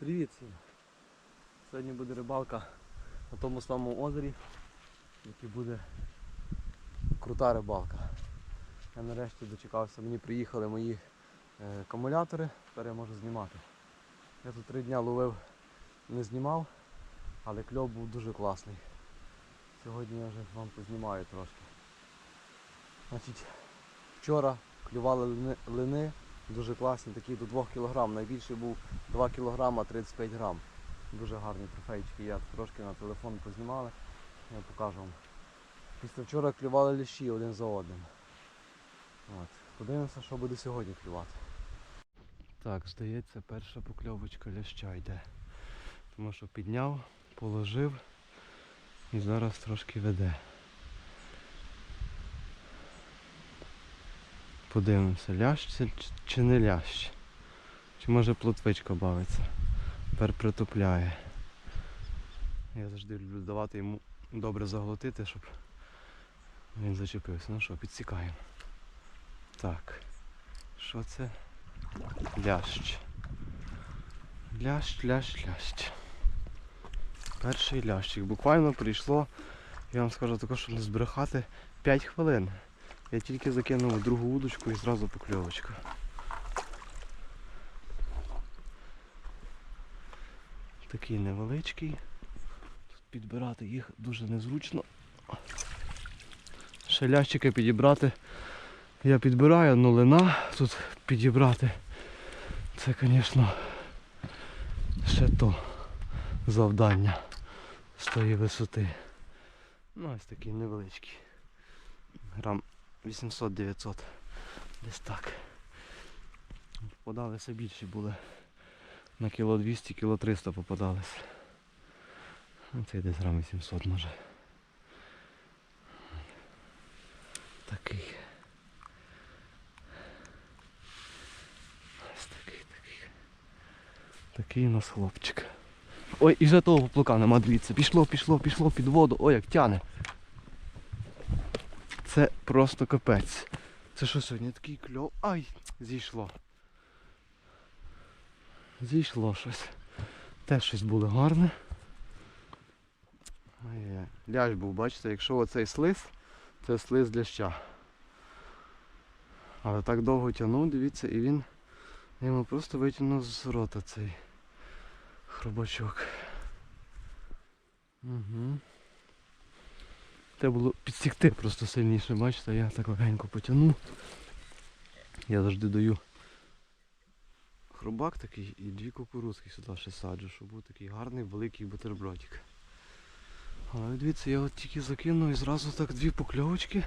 Привіт всім! Сьогодні буде рибалка на тому самому озері, який буде крута рибалка. Я нарешті дочекався, мені приїхали мої е, акумулятори, тепер я можу знімати. Я тут три дня ловив, не знімав, але кльов був дуже класний. Сьогодні я вже вам познімаю трошки. Значить, вчора клювали лини дуже класні, такі до 2 кг. Найбільший був 2 кг 35 грам. Дуже гарні трофейчики. Я трошки на телефон познімали. Я покажу вам. Після вчора клювали ліщі один за одним. От. Подивимося, що буде сьогодні клювати. Так, здається, перша покльовочка ляща йде. Тому що підняв, положив і зараз трошки веде. Подивимося, лящ чи не лящ. Чи може плотвичка бавиться. Тепер притупляє. Я завжди люблю давати йому добре заглотити, щоб він зачепився. Ну що, підсікаємо. Так. Що це? Лящ. Лящ, лящ, лящ. Перший лящик. Буквально прийшло, я вам скажу також, щоб не збрехати, 5 хвилин. Я тільки закинув другу удочку і зразу покльовочка. Такий невеличкий. Тут підбирати їх дуже незручно. Ще підібрати. Я підбираю, але лина тут підібрати. Це, звісно, ще то завдання з тої висоти. Ну, ось такий невеличкий. Грам 800-900. Десь так. Попадалися більші були. На кіло 200, кіло 300 попадалися. Ну, Цей десь грам 800 може. Такий. Ось такий, такий. Такий у нас хлопчик. Ой, і вже того поплука нема, дивіться. Пішло, пішло, пішло під воду. Ой, як тяне. Це просто капець. Це що сьогодні такий кльов. Ай! Зійшло. Зійшло щось. Теж щось було гарне. Ай-яй. Ляж був, бачите, якщо оцей слиз, це слиз ляща. Але так довго тягнув, дивіться, і він йому просто витягнув з рота цей хробачок. Угу. Треба було підсікти просто сильніше, бачите, я так легенько потягнув. Я завжди даю хробак такий і дві кукурудзки сюди ще саджу, щоб був такий гарний великий бутербродик. Але дивіться, я от тільки закинув і зразу так дві покльовочки.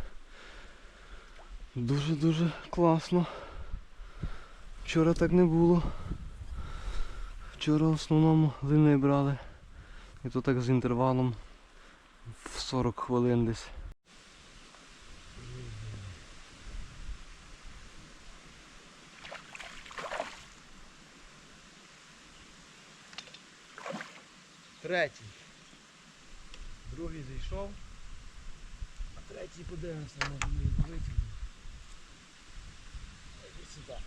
Дуже-дуже класно. Вчора так не було. Вчора в основному лини брали. І то так з інтервалом в 40 хвилин десь. Третій. Другий зійшов. А третій подивимося, може ми його витягнемо. Іди сюди.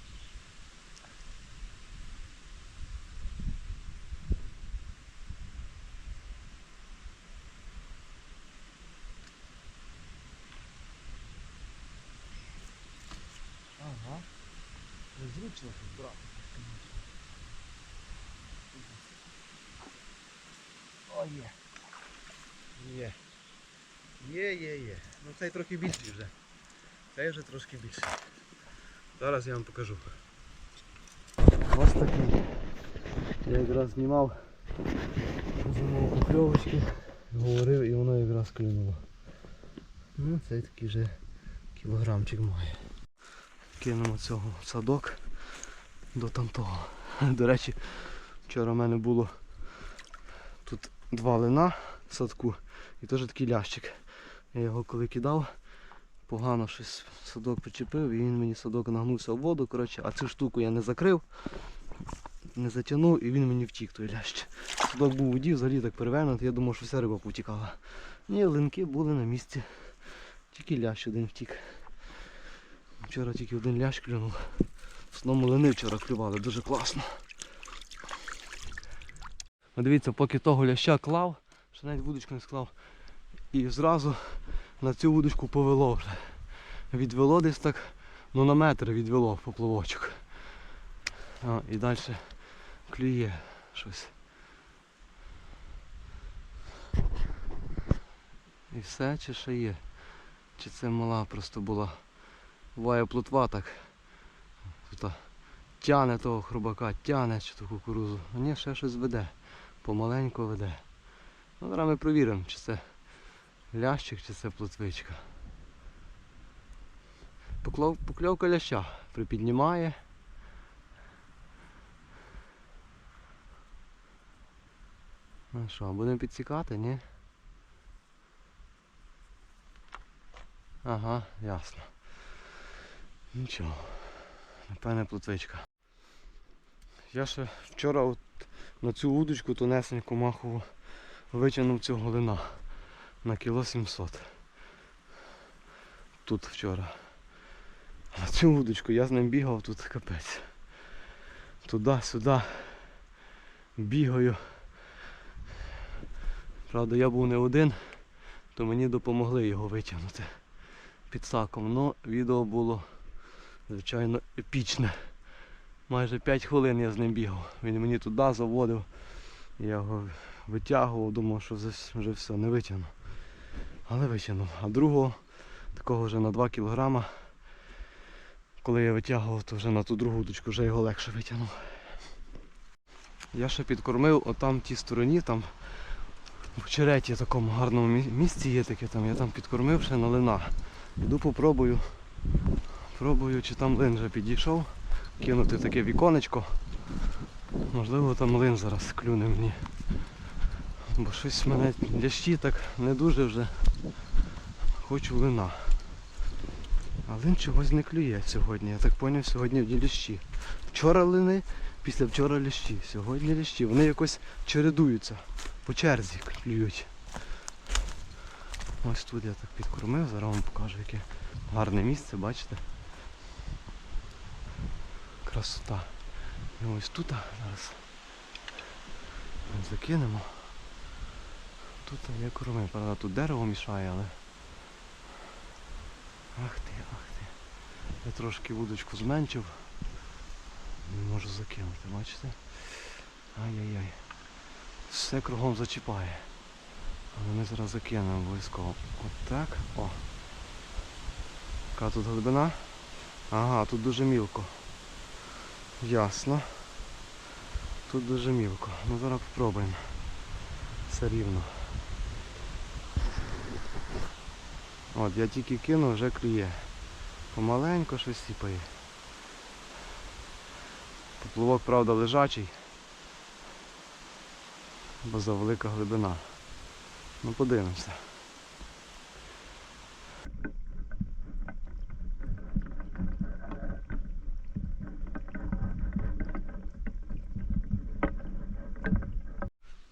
Ага. Незручно тут брати. О, є. Є. Є, є, є. Ну цей трохи більший вже. Цей вже трошки більший. Зараз я вам покажу. Ось такий. Я якраз знімав знімав покльовочки, говорив і воно якраз клюнуло. Ну, цей такий вже кілограмчик має. Кинемо цього в садок до тамтого. До речі, вчора в мене було тут два лина в садку і теж такий лящик. Я його коли кидав, погано щось садок причепив і він мені садок нагнувся в воду, коротше, а цю штуку я не закрив, не затягнув і він мені втік той лящ. Садок був у воді, взагалі так перевернутий, я думав, що вся риба повтікала. Ні, линки були на місці. Тільки лящ один втік. Вчора тільки один лящ клюнув. В основному лини вчора клювали, дуже класно. От дивіться, поки того ляща клав, ще навіть вудочку не склав. І зразу на цю вудочку повело вже. Відвело десь так, ну на метр відвело поплавочок. А, і далі клює щось. І все, чи ще є? Чи це мала просто була? Буває плотва так. Тут тяне того хробака, тяне чи ту кукурузу. А ні, ще щось веде. Помаленьку веде. Ну, зараз ми провіримо, чи це лящик, чи це плотвичка. Покльовка ляща припіднімає. Ну що, будемо підсікати, ні? Ага, ясно. Нічого. Напевне плотвичка. Я ще вчора от на цю удочку тонесеньку махову витягнув цього лина на кіло 700. Тут вчора. На цю удочку я з ним бігав тут капець. Туди-сюди бігаю. Правда, я був не один, то мені допомогли його витягнути під саком. Ну, відео було, звичайно, епічне. Майже 5 хвилин я з ним бігав. Він мені туди заводив. Я його витягував, думав, що вже, все, не витягну. Але витягнув. А другого, такого вже на 2 кілограма, коли я витягував, то вже на ту другу дочку вже його легше витягнув. Я ще підкормив отам тій стороні, там в череті такому гарному місці є таке, там, я там підкормив ще на лина. Іду попробую. Пробую, чи там лин вже підійшов. Кинути таке віконечко. Можливо там лин зараз клюне мені. Бо щось в мене лящі так не дуже вже. Хочу лина. А лин чогось не клює сьогодні. Я так зрозумів, сьогодні одні лящі. Вчора лини, після вчора лящі. Сьогодні лящі. Вони якось чередуються. По черзі клюють. Ось тут я так підкормив, зараз вам покажу яке гарне місце, бачите? Красота. І ось тут зараз закинемо. Тут є корми, правда тут дерево мішає, але... Ах ти, ах ти. Я трошки вудочку зменшив. Не можу закинути, бачите? Ай-яй-яй. Все кругом зачіпає. Але ми зараз закинемо обов'язково. От так. О. Яка тут глибина? Ага, тут дуже мілко. Ясно. Тут дуже мілко. Ну зараз спробуємо. Все рівно. От, я тільки кинув, вже клює. Помаленько щось сіпає. Поплавок, правда, лежачий. Бо за велика глибина. Ну подивимося.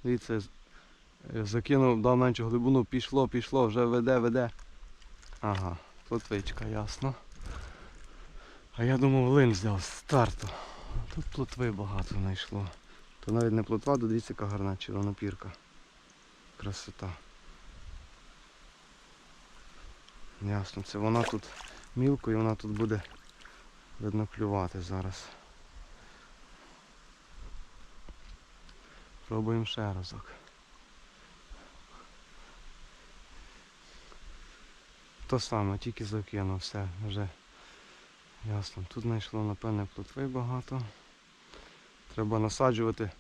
Дивіться, закинув, дав меншу глибину, пішло, пішло, вже веде, веде. Ага, плотвичка, ясно. А я думав лин взяв з старту. Тут плотви багато знайшло. То навіть не плотва, то дивіться, яка гарна червонопірка. Красота. Ясно, це вона тут мілко і вона тут буде видно клювати зараз. Пробуємо ще разок. То саме, тільки закинув, все, вже ясно. Тут знайшло, напевне, плотви багато. Треба насаджувати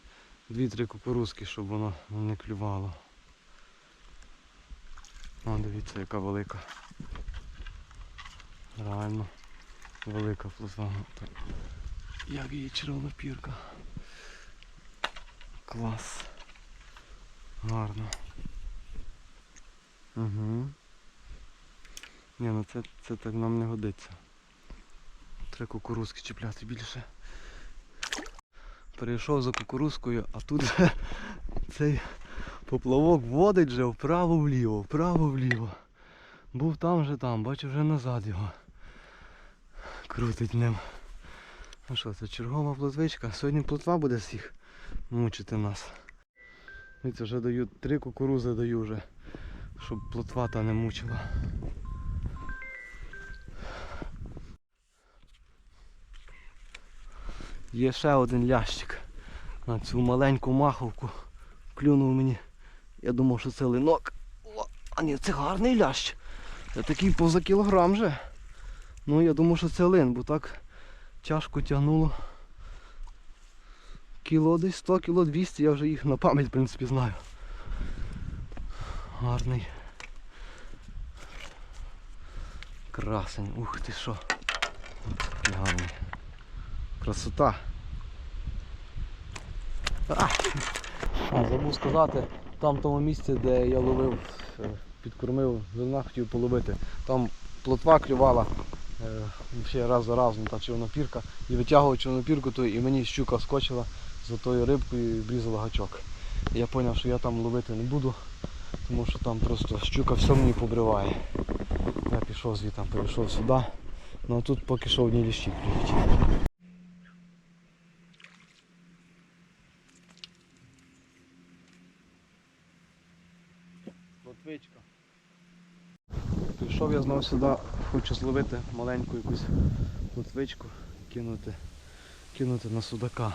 дві-три кукурузки, щоб воно не клювало. О, дивіться, яка велика. Реально велика плотва. Як її червонопірка. Клас. Гарно. Угу. Ні, ну це, це так нам не годиться. Треба кукурузки чіпляти більше. Перейшов за кукурузкою, а тут же цей поплавок водить вже вправо-вліво, вправо-вліво. Був там вже там, бачу вже назад його. Крутить ним. Ну що, це чергова плотвичка. Сьогодні плотва буде всіх мучити нас. Дивіться, вже даю три кукурузи даю вже, щоб плотва та не мучила. Є ще один лящик на цю маленьку маховку. Клюнув мені. Я думав, що це линок. О, а ні, це гарний лящ. Це такий поза кілограм же. Ну я думав, що це лин, бо так тяжко тягнуло. Кіло десь 100, кіло 200, я вже їх на пам'ять в принципі знаю. Гарний. Красень, ух ти що. Гарний. Красота. А, забув сказати, там в тому місці, де я ловив, е, підкормив, зерна хотів половити. Там плотва клювала е, ще раз за разом та човнопірка. І витягував човнопірку ту, і мені щука скочила за тою рибкою і врізала гачок. Я зрозумів, що я там ловити не буду, тому що там просто щука все мені побриває. Я пішов звідти, перейшов сюди. Ну а тут поки що одні ліщі клюють. Лотвичка. Прийшов я знову сюди, хочу зловити маленьку якусь лотвичку, кинути, кинути на судака.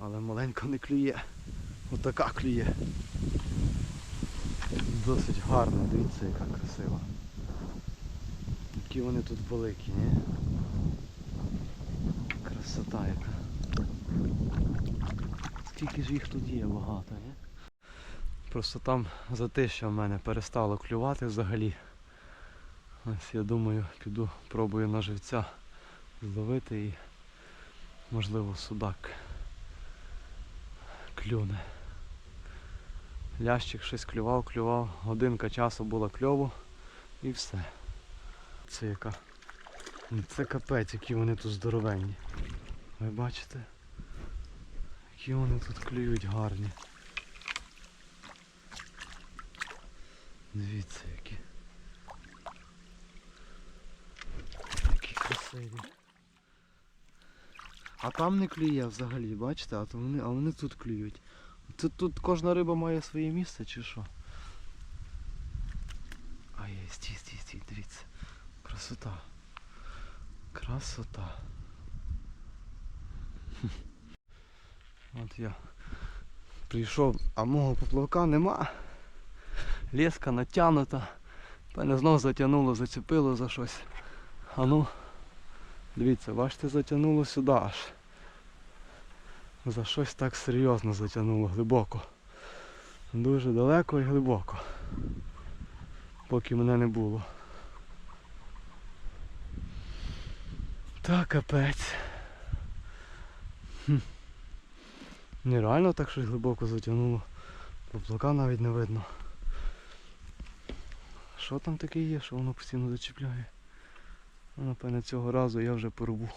Але маленька не клює. Отака клює. Досить гарна, дивіться яка красива. Які вони тут великі, ні? Красота яка. Скільки ж їх тут є багато, ні? Просто там затища в мене перестало клювати взагалі. Ось я думаю, піду пробую на живця зловити і можливо судак клюне. Лящик щось клював, клював, годинка часу була кльово і все. Це яка. Це капець, які вони тут здоровенні. Ви бачите? Які вони тут клюють гарні. Дивіться які. Які красиві. А там не клює взагалі, бачите, а то вони, а вони тут клюють. Тут, тут кожна риба має своє місце чи що? А є, стій, стій, стій, дивіться. Красота. Красота. От я прийшов, а мого поплавка нема. Леска натягнута. Певне знов затягнуло, зацепило за щось. А ну, дивіться, бачите, затягнуло сюди аж. За щось так серйозно затягнуло глибоко. Дуже далеко і глибоко. Поки мене не було. Та капець. Хм. Нереально так щось глибоко затягнуло. Поплака навіть не видно. Що там таке є, що воно постійно зачіпляє? Ну, напевне, цього разу я вже порву.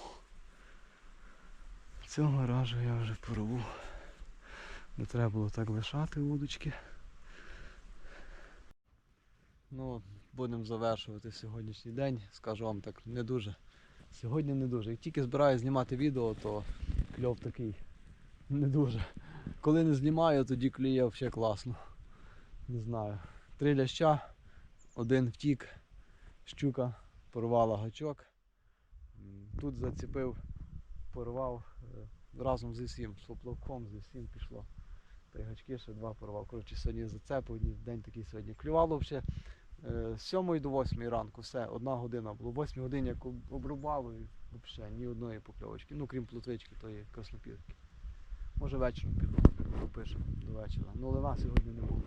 Цього разу я вже порву. Не треба було так лишати удочки. Ну, будемо завершувати сьогоднішній день. Скажу вам так, не дуже. Сьогодні не дуже. Як тільки збираю знімати відео, то кльов такий не дуже. Коли не знімаю, тоді клює взагалі класно. Не знаю. Три ляща, один втік, щука порвала гачок. Тут зацепив, порвав е, разом з усім, з поплавком, з усім пішло. Та й гачки ще два порвав. Коротше, сьогодні зацеп, одні- день такий сьогодні. Клювало взагалі е, з 7 до 8 ранку, все, одна година було. В 8 годині як об- обрубало і взагалі ні одної покльовочки. Ну крім плотвички, тої краснопірки. Може вечором піду, попишемо до вечора. Ну лина сьогодні не було.